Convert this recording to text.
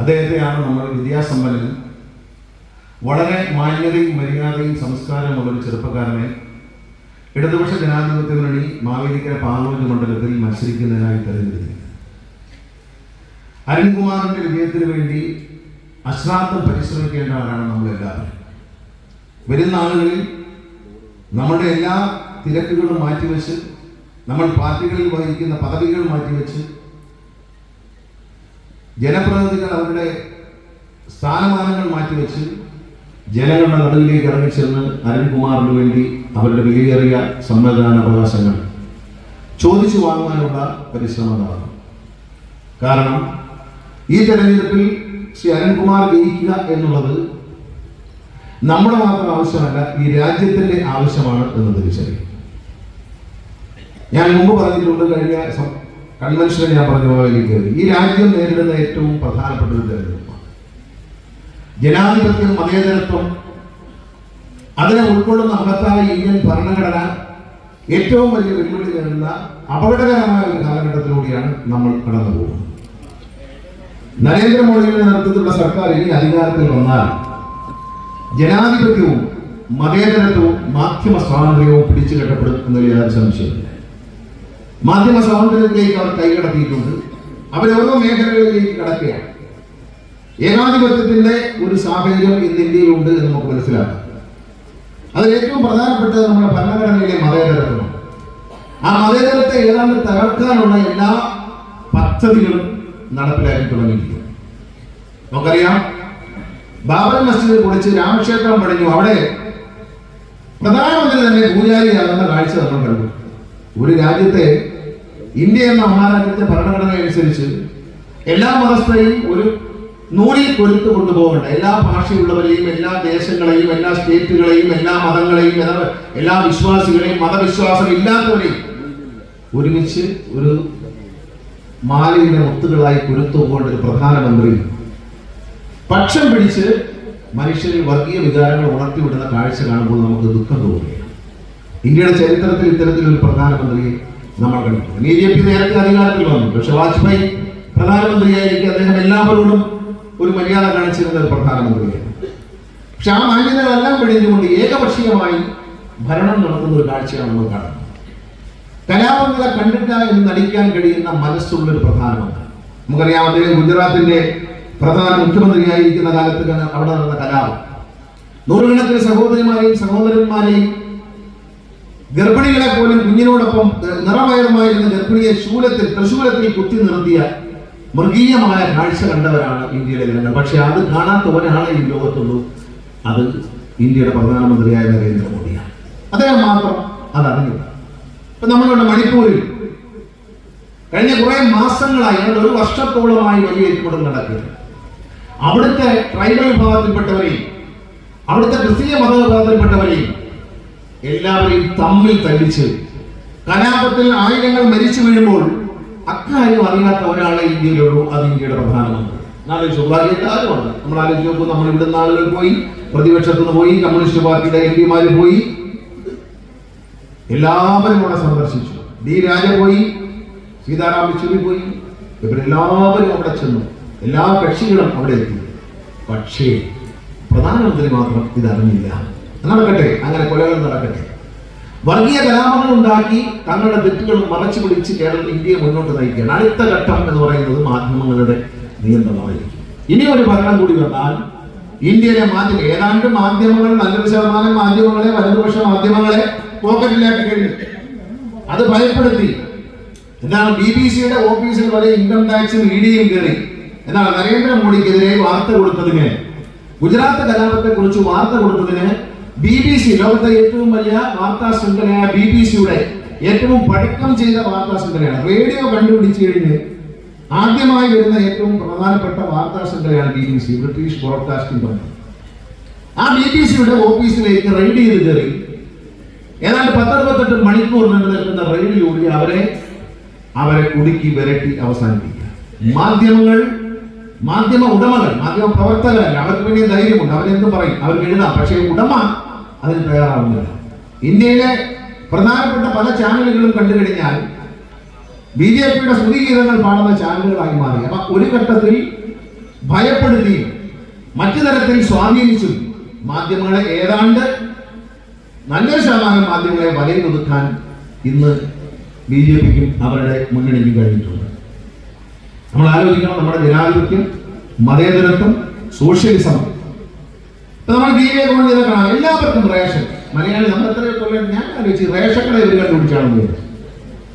അദ്ദേഹത്തെയാണ് നമ്മൾ വിദ്യാസമ്പന്നനും വളരെ മാന്യതയും മര്യാദയും സംസ്കാരമുള്ള ഒരു ചെറുപ്പക്കാരനെ ഇടതുപക്ഷ ജനാധിപത്യ മുന്നണി മാവേലിക്കര പാർലമെന്റ് മണ്ഡലത്തിൽ മത്സരിക്കുന്നതിനായി തെരഞ്ഞെടുത്തിരിക്കുന്നത്. അരുൺകുമാറിന്റെ വിജയത്തിന് വേണ്ടി അശ്രാന്തം പരിശ്രമിക്കേണ്ട ആളാണ് നമ്മളെല്ലാവരും. വരുന്ന ആളുകളിൽ നമ്മുടെ എല്ലാ തിരക്കുകളും മാറ്റിവെച്ച് നമ്മൾ പാർട്ടികളിൽ വഹിക്കുന്ന പദവികൾ മാറ്റിവെച്ച് ജനപ്രതിനിധികൾ അവരുടെ സ്ഥാനമാനങ്ങൾ മാറ്റിവെച്ച് ജനങ്ങളുടെ നടുവിലേക്ക് ഇറങ്ങിച്ചെന്ന് അരുൺകുമാറിന് വേണ്ടി അവരുടെ വിലയേറിയ സമ്മതിദാന അവകാശങ്ങൾ ചോദിച്ചു വാങ്ങാനുള്ള പരിശ്രമം നടന്നു. കാരണം ഈ തെരഞ്ഞെടുപ്പിൽ ശ്രീ അരുൺകുമാർ ജയിക്കുക എന്നുള്ളത് നമ്മുടെ മാത്രം ആവശ്യമല്ല ഈ രാജ്യത്തിന്റെ ആവശ്യമാണ് എന്ന് തിരിച്ചറിയും ഞാൻ മുമ്പ് പറഞ്ഞിട്ടുണ്ട് കഴിഞ്ഞ കൺവെൻഷനിൽ ഞാൻ പറഞ്ഞ പോലെ ഈ രാജ്യം നേരിടുന്ന ഏറ്റവും പ്രധാനപ്പെട്ട ഒരു തെരഞ്ഞെടുപ്പാണ്. ജനാധിപത്യം മതേതരത്വം അതിനെ ഉൾക്കൊള്ളുന്ന മഹത്തായ ഇന്ത്യൻ ഭരണഘടന ഏറ്റവും വലിയ വെല്ലുവിളി നേരിടുന്ന അപകടകരമായ ഒരു കാലഘട്ടത്തിലൂടെയാണ് നമ്മൾ കടന്നു പോകുന്നത്. നരേന്ദ്രമോദിയുടെ നേതൃത്വത്തിലുള്ള സർക്കാർ ഇനി അധികാരത്തിൽ വന്നാൽ ജനാധിപത്യവും മതേതരത്വവും മാധ്യമ സ്വാതന്ത്ര്യവും പിടിച്ചു കെട്ടപ്പെടും എന്നതിൽ സംശയമില്ല മാധ്യമ സ്വാതന്ത്ര്യത്തിലേക്ക് അവർ കൈകടത്തിയിട്ടുണ്ട് അവരോരോ മേഖലകളിലേക്ക് കടക്കുകയാണ്. ഏകാധിപത്യത്തിന്റെ ഒരു സാഹചര്യം ഇന്ന് ഇന്ത്യയിലുണ്ട് എന്ന് നമുക്ക് മനസ്സിലാക്കാം. അതിൽ ഏറ്റവും പ്രധാനപ്പെട്ടത് നമ്മുടെ ഭരണഘടനയിലെ മതേതരത്വമാണ് ആ മതേതരത്തെ ഏതാണ്ട് തകർക്കാനുള്ള എല്ലാ പദ്ധതികളും നടപ്പിലാക്കി തുടങ്ങിയിരിക്കുന്നു. നമുക്കറിയാം ബാബർ മസ്ജിദ് പൊളിച്ച് രാമക്ഷേത്രം പണിഞ്ഞു. അവിടെ പ്രധാനമന്ത്രി തന്നെ പൂജാരിയാകുന്ന കാഴ്ച നമ്മൾ കണ്ടു. ഒരു രാജ്യത്തെ ഇന്ത്യ എന്ന മഹാരാജ്യത്തെ ഭരണഘടന അനുസരിച്ച് എല്ലാ മതസ്ഥരെയും ഒരു നൂലിൽ കൊരുത്ത് കൊണ്ടുപോകേണ്ട. എല്ലാ ഭാഷയുള്ളവരെയും എല്ലാ ദേശങ്ങളെയും എല്ലാ സ്റ്റേറ്റുകളെയും എല്ലാ മതങ്ങളെയും എല്ലാ- വിശ്വാസികളെയും മതവിശ്വാസം ഇല്ലാത്തവരെയും ഒരുമിച്ച് ഒരു മാലയിലെ മുത്തുകളായി കൊരുത്തു പോകേണ്ട ഒരു പ്രധാനമന്ത്രി. പക്ഷം പിടിച്ച് മനുഷ്യരിൽ വർഗീയ വികാരങ്ങൾ ഉണർത്തിവിടുന്ന കാഴ്ച കാണുമ്പോൾ നമുക്ക് ദുഃഖം തോന്നുകയാണ്. ഇന്ത്യയുടെ ചരിത്രത്തിൽ ഇത്തരത്തിലൊരു പ്രധാനമന്ത്രിയെ നമ്മൾ കണ്ടിട്ടുണ്ട്. ബി ജെ പി നേരത്തെ അധികാരത്തിൽ വന്നു. പക്ഷെ വാജ്പേയി പ്രധാനമന്ത്രിയായിരിക്കും അദ്ദേഹം എല്ലാവരോടും ഒരു മര്യാദ കാണിച്ചിരുന്ന ഒരു പ്രധാനമന്ത്രിയാണ്. പക്ഷെ ആ മാന്യതകളെല്ലാം പിടിഞ്ഞുകൊണ്ട് ഏകപക്ഷീയമായി ഭരണം നടത്തുന്ന ഒരു കാഴ്ചയാണ് നമ്മൾ കാണുന്നത്. കലാപങ്ങള കണ്ടില്ല എന്ന് നടിക്കാൻ കഴിയുന്ന മനസ്സുള്ള ഒരു പ്രധാനമന്ത്രി. നമുക്കറിയാം അദ്ദേഹം ഗുജറാത്തിന്റെ പ്രധാന മുഖ്യമന്ത്രിയായിരിക്കുന്ന കാലത്ത് അവിടെ നടന്ന കലാപം. നൂറുകണക്കിന് സഹോദരിമാരെയും സഹോദരന്മാരെയും ഗർഭിണികളെ പോലും കുഞ്ഞിനോടൊപ്പം നിറവയറുമായിരുന്ന ഗർഭിണിയെ ശൂലത്തിൽ തൃശൂലത്തിൽ കുത്തി നിർത്തിയ മൃഗീയമായ കാഴ്ച കണ്ടവരാണ് ഇന്ത്യയിലെ ജനങ്ങൾ. പക്ഷെ അത് കാണാത്ത ഒരാളെ ഈ ലോകത്തുള്ളൂ. അത് ഇന്ത്യയുടെ പ്രധാനമന്ത്രിയായ നരേന്ദ്രമോദിയാണ്. അദ്ദേഹം മാത്രം അത് അറിഞ്ഞില്ല ഇപ്പൊ നമ്മളുടെ മണിപ്പൂരിൽ കഴിഞ്ഞ കുറെ മാസങ്ങളായി ഞങ്ങൾ ഒരു വർഷത്തോളമായി വലിയ ഏറ്റുമുട്ടൽ നടക്കുന്നു അവിടുത്തെ ട്രൈബൽ വിഭാഗത്തിൽപ്പെട്ടവരെയും അവിടുത്തെ ക്രിസ്തീയ മതവിഭാഗത്തിൽപ്പെട്ടവരെയും എല്ലാവരെയും തമ്മിൽ തല്ലിച്ച് കലാപത്തിൽ ആയിരങ്ങൾ മരിച്ചു വീഴുമ്പോൾ അക്കാര്യം അറിയാത്ത ഒരാളെ ഇന്ത്യയിലുള്ളൂ അത് ഇന്ത്യയുടെ പ്രധാനമന്ത്രി. ആലോചിച്ചു ഉണ്ട്. നമ്മൾ ആലോചിച്ച് നോക്കും നമ്മൾ ഇവിടുന്ന് ആളുകൾ പോയി പ്രതിപക്ഷത്തു നിന്ന് പോയി കമ്മ്യൂണിസ്റ്റ് പാർട്ടിയുടെ എം പിമാര് പോയി. എല്ലാവരും അവിടെ സന്ദർശിച്ചു. ഡി രാജ പോയി സീതാറാം യെച്ചൂരി പോയി. ഇവരെല്ലാവരും അവിടെ ചെന്നു. എല്ലാ കക്ഷികളും അവിടെ എത്തി. പക്ഷേ പ്രധാനമന്ത്രി മാത്രം ഇതറിഞ്ഞില്ല. നടക്കട്ടെ? അങ്ങനെ കൊലകൾ നടക്കട്ടെ. വർഗീയ കലാപങ്ങൾ ഉണ്ടാക്കി തങ്ങളുടെ തെറ്റുകൾ മറച്ചു പിടിച്ച് കേരളം ഇന്ത്യയെ മുന്നോട്ട് നയിക്കുകയാണ്. അടുത്ത ഘട്ടം എന്ന് പറയുന്നത് മാധ്യമങ്ങളുടെ നിയന്ത്രണമായിരിക്കും. ഇനി ഒരു ഭരണം കൂടി വന്നാൽ ഇന്ത്യയിലെ മാധ്യമം ഏതാണ്ട് മാധ്യമങ്ങൾ നല്ലൊരു ശതമാനം മാധ്യമങ്ങളെ വലതുപക്ഷ മാധ്യമങ്ങളെ പോക്കറ്റിലാക്കി കഴിഞ്ഞു. അത് ഭയപ്പെടുത്തി. എന്താണ് ബി ബി സിയുടെ ഓഫീസിൽ വരെ ഇൻകം ടാക്സും ഇ കയറി. എന്നാൽ നരേന്ദ്രമോദിക്കെതിരെ വാർത്ത കൊടുത്തതിന് ഗുജറാത്ത് കലാപത്തെ കുറിച്ച് വാർത്ത കൊടുത്തതിന് ബി ബി സി ലോകത്തെ ഏറ്റവും വലിയ വാർത്താ ശൃംഖലയായ ബി ബി സിയുടെ ഏറ്റവും പഴക്കം ചെയ്ത വാർത്താ ശൃംഖലയാണ്. റേഡിയോ കണ്ടുപിടിച്ചു കഴിഞ്ഞ് ആദ്യമായി വരുന്ന ഏറ്റവും പ്രധാനപ്പെട്ട വാർത്താ ശൃംഖലയാണ് B B C British broadcasting company ആ ബി ബി സിയുടെ ഓഫീസിലേക്ക് റെയ്ഡ് ചെയ്ത് കയറി. ഏതാണ്ട് പത്തൊൻപത്തെട്ട് മണിക്കൂർ നീണ്ടു നിൽക്കുന്ന റെയ്ഡിലൂടെ അവരെ അവരെ കുടുക്കി വിരട്ടി അവസാനിപ്പിക്കുക. മാധ്യമങ്ങൾ മാധ്യമ ഉടമകൾ മാധ്യമ പ്രവർത്തകരല്ല അവർക്ക് പിന്നെ ധൈര്യമുണ്ട്. അവരെന്തും പറയും? അവർക്ക് എഴുതാം. പക്ഷേ ഉടമ അതിന് പേരാവുന്നില്ല ഇന്ത്യയിലെ പ്രധാനപ്പെട്ട പല ചാനലുകളും കണ്ടു കഴിഞ്ഞാൽ ബി ജെ പിയുടെ സ്തുതിഗീതങ്ങൾ പാടുന്ന ചാനലുകളായി മാറി. അപ്പൊ ഒരു ഘട്ടത്തിൽ ഭയപ്പെടുത്തിയും മറ്റു തരത്തിൽ സ്വാധീനിച്ചും മാധ്യമങ്ങളെ ഏതാണ്ട് നല്ലൊരു ശതമാനം മാധ്യമങ്ങളെ വലയിൽ ഒതുക്കാൻ ഇന്ന് ബി ജെ പിക്കും അവരുടെ മുന്നണിക്കും കഴിഞ്ഞിട്ടുണ്ട്. നമ്മൾ ആലോചിക്കണം നമ്മുടെ ജനാധിപത്യം മതേതരത്വം സോഷ്യലിസം നമ്മൾ ദീപിക വി ഒക്കെ കാണാം. എല്ലാവർക്കും റേഷൻ. മലയാളി നമ്മൾ എത്ര ഞാൻ ആലോചിച്ച് റേഷൻ കട ഇവർ കണ്ടുപിടിച്ചാണെന്ന്